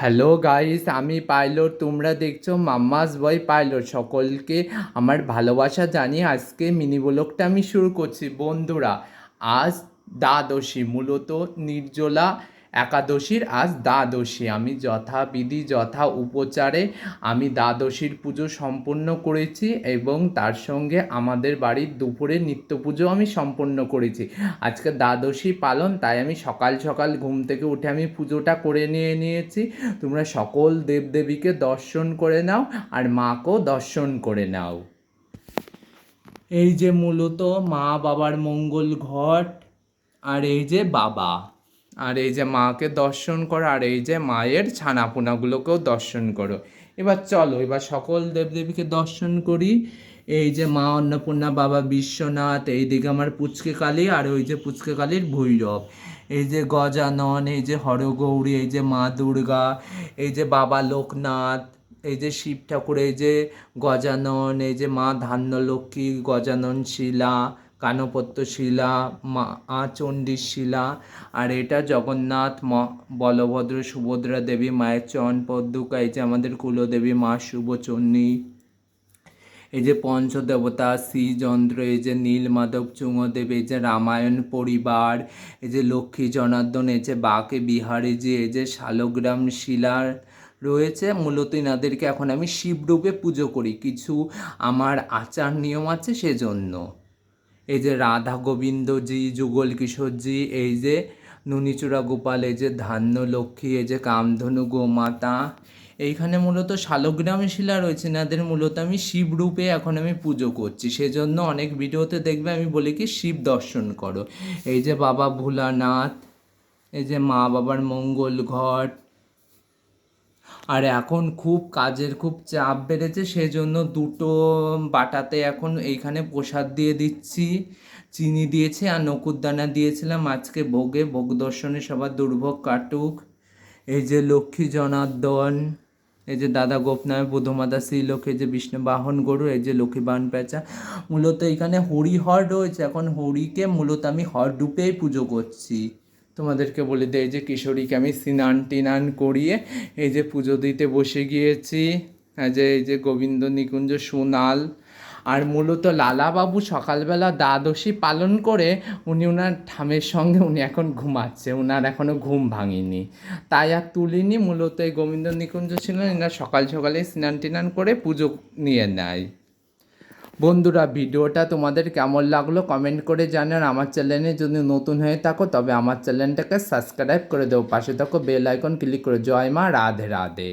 Hello guys আমি pilot, তোমরা দেখছ মাম্মাস বয় পাইলট। সকলকে আমার ভালোবাসা জানিয়ে আজকে মিনি ব্লগটা আমি শুরু করছি। বন্ধুরা, আজ দ্বাদশী, মূলত নির্জলা একাদশীর আজ দ্বাদশী। আমি যথাবিধি, যথা উপচারে আমি দ্বাদশীর পুজো সম্পন্ন করেছি এবং তার সঙ্গে আমাদের বাড়ির দুপুরে নিত্য পুজো আমি সম্পন্ন করেছি। আজকে দ্বাদশী পালন, তাই আমি সকাল সকাল ঘুম থেকে উঠে আমি পুজোটা করে নিয়ে নিয়েছি। তোমরা সকল দেবদেবীকে দর্শন করে নাও আর মাকেও দর্শন করে নাও। এই যে মূলত মা বাবার মঙ্গল ঘট আর এই যে বাবা। আর এই যে মাকে দর্শন করো আর এই যে মায়ের ছানাপোনাগুলোকেও দর্শন করো এবার চলো এবার সকল দেবদেবীকে দর্শন করি এই যে মা অন্নপূর্ণা বাবা বিশ্বনাথ এইদিকে আমার পুচকে কালী আর ওই যে পুচকে কালীর ভৈরব এই যে গজানন এই যে হরগৌরী এই যে মা দুর্গা এই যে বাবা লোকনাথ এই যে শিব ঠাকুর এই যে গজানন এই যে মা ধান্যলক্ষ্মী গজানন শিলা কানপত্য শিলা মা চণ্ডী শিলা আর এটা জগন্নাথ, ম বলভদ্র, সুভদ্রা দেবী, মায়ের চরণ পদ্মুকা এই যে আমাদের কুলদেবী, মা শুভচন্ডী এই যে পঞ্চদেবতা, শ্রীযন্ত্র, এই যে নীল মাধব চুঙদেব, এই যে রামায়ণ পরিবার, এই যে লক্ষ্মী জনার্দন, এই যে বাকে বিহারে যে এই যে শালগ্রাম শিলার রয়েছে, মূলত এনাদেরকে এখন আমি শিবরূপে পুজো করি। কিছু আমার আচার নিয়ম আছে সেজন্য। এই যে রাধা গোবিন্দজি যুগল কিশোরজি এই যে নুনিচূড়া গোপাল, এই যে ধান্য লক্ষ্মী এই যে কামধনু গোমাতা। এইখানে মূলত শালগ্রাম শিলা রয়েছে, এনাদের মূলত আমি শিবরূপে এখন আমি পুজো করছি। সেজন্য অনেক ভিডিওতে দেখবে আমি বলি কি, শিব দর্শন করো। এই যে বাবা ভোলানাথ, এই যে মা বাবার মঙ্গল ঘট আর এখন খুব কাজের খুব চাপ বেড়েছে, সেজন্য দুটো বাটাতে এখন এইখানে প্রসাদ দিয়ে দিচ্ছি। চিনি দিয়েছে আর নকুরদানা দিয়েছিলাম আজকে ভোগে। ভোগ দর্শনে সবার দুর্ভোগ কাটুক। এই যে লক্ষ্মী জনার্দন এই যে দাদা গোপনায় বুধমাতা শ্রীলোক, এই যে বিষ্ণু বাহন গরু, এই যে লক্ষ্মী বাহন পেঁচা। মূলত এখানে হরিহর রয়েছে, এখন হরিকে মূলত আমি হর রূপেই পুজো করছি। তোমাদেরকে বলে দেয় যে কিশোরীকে আমি স্নান টিনান করিয়ে এই যে পুজো দিতে বসে গিয়েছি। যে, এই যে গোবিন্দ নিকুঞ্জ সোনাল আর মূলত লালাবাবু সকালবেলা দ্বাদশী পালন করে উনি ওনার ঠামের সঙ্গে উনি এখন ঘুমাচ্ছে ওনার এখনও ঘুম ভাঙেনি। তাই আর তুলিনি, মূলত এই গোবিন্দ নিকুঞ্জ ছিলেন এনার সকাল সকালে স্নান টিনান করে পুজো নিয়ে নেয়। বন্ধুরা, ভিডিওটা তোমাদের কেমন লাগল কমেন্ট করে জানান আমার চ্যানেলে যদি নতুন হয়ে থাকো তবে আমার চ্যানেলটাকে সাবস্ক্রাইব করে দেবো পাশে থাকো বেল আইকন ক্লিক করে। জয় মা, রাধে রাধে।